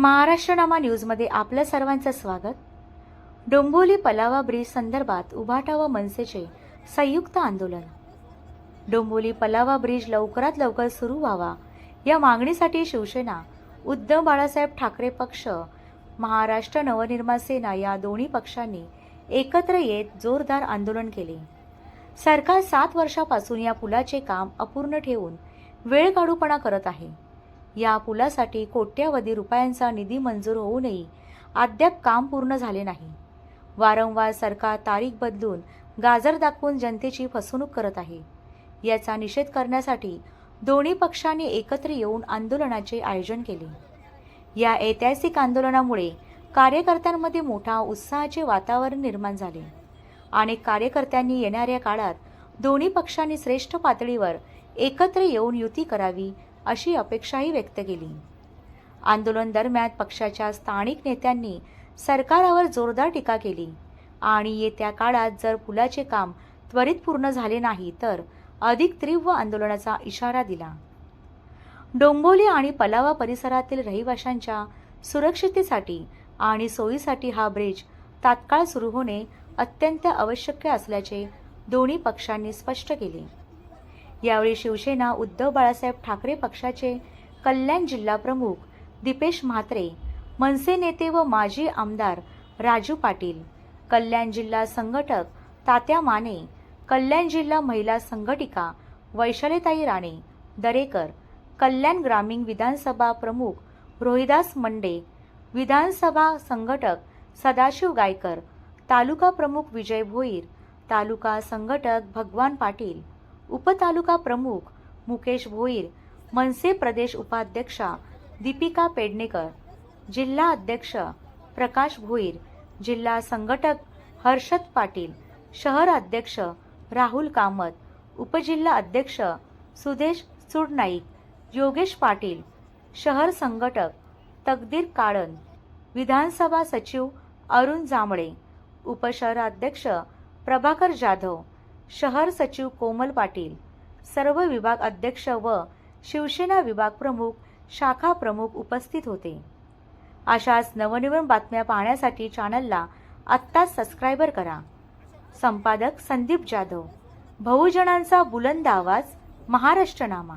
महाराष्ट्रनामा न्यूजमध्ये आपलं सर्वांचं स्वागत. डोंबिवली पलावा ब्रिज संदर्भात उभाटा व मनसेचे संयुक्त आंदोलन. डोंबिवली पलावा ब्रिज लवकरात लवकर सुरू व्हावा या मागणीसाठी शिवसेना उद्धव बाळासाहेब ठाकरे पक्ष महाराष्ट्र नवनिर्माण सेना या दोन्ही पक्षांनी एकत्र येत जोरदार आंदोलन केले. सरकार सात वर्षापासून या पुलाचे काम अपूर्ण ठेवून वेळ काढूपणा करत आहे. या पुलासाठी कोट्यावधी रुपयांचा निधी मंजूर होऊनही अद्याप काम पूर्ण झाले नाही. वारंवार सरकार तारीख बदलून गाजर दाखवून जनतेची फसवणूक करत आहे. याचा निषेध करण्यासाठी दोन्ही पक्षांनी एकत्र येऊन आंदोलनाचे आयोजन केले. या ऐतिहासिक आंदोलनामुळे कार्यकर्त्यांमध्ये मोठा उत्साहाचे वातावरण निर्माण झाले. अनेक कार्यकर्त्यांनी येणाऱ्या काळात दोन्ही पक्षांनी श्रेष्ठ पातळीवर एकत्र येऊन युती करावी अशी अपेक्षाही व्यक्त केली. आंदोलन दरम्यान पक्षाच्या स्थानिक नेत्यांनी सरकारावर जोरदार टीका केली. आणि येत्या काळात जर पुलाचे काम त्वरित पूर्ण झाले नाही तर अधिक तीव्र आंदोलनाचा इशारा दिला. डोंबोली आणि पलावा परिसरातील रहिवाशांच्या सुरक्षितेसाठी आणि सोयीसाठी हा ब्रिज तात्काळ सुरू होणे अत्यंत आवश्यक असल्याचे दोन्ही पक्षांनी स्पष्ट केले. यावेळी शिवसेना उद्धव बाळासाहेब ठाकरे पक्षाचे कल्याण जिल्हा प्रमुख दीपेश म्हात्रे मनसे नेते व माजी आमदार राजू पाटील कल्याण जिल्हा संघटक तात्या माने कल्याण जिल्हा महिला संघटिका वैशालीताई राणे दरेकर कल्याण ग्रामीण विधानसभा प्रमुख रोहिदास मंडे विधानसभा संघटक सदाशिव गायकर तालुका प्रमुख विजय भोईर तालुका संघटक भगवान पाटील उपतालुका प्रमुख मुकेश भोईर मनसे प्रदेश उपाध्यक्षा दीपिका पेडणेकर जिल्हा अध्यक्ष प्रकाश भोईर जिल्हा संघटक हर्षद पाटील शहर अध्यक्ष राहुल कामत उपजिल्हा अध्यक्ष सुदेश चुडनाईक योगेश पाटील शहर संघटक तकदीर काळन विधानसभा सचिव अरुण जांभळे उपशहराध्यक्ष प्रभाकर जाधव शहर सचिव कोमल पाटील सर्व विभाग अध्यक्ष व शिवसेना विभाग प्रमुख शाखा प्रमुख उपस्थित होते. अशाच नवनवीन बातम्या पाहण्यासाठी चॅनलला आत्ताच सबस्क्रायबर करा. संपादक संदीप जाधव. बहुजनांचा बुलंद आवाज महाराष्ट्रनामा.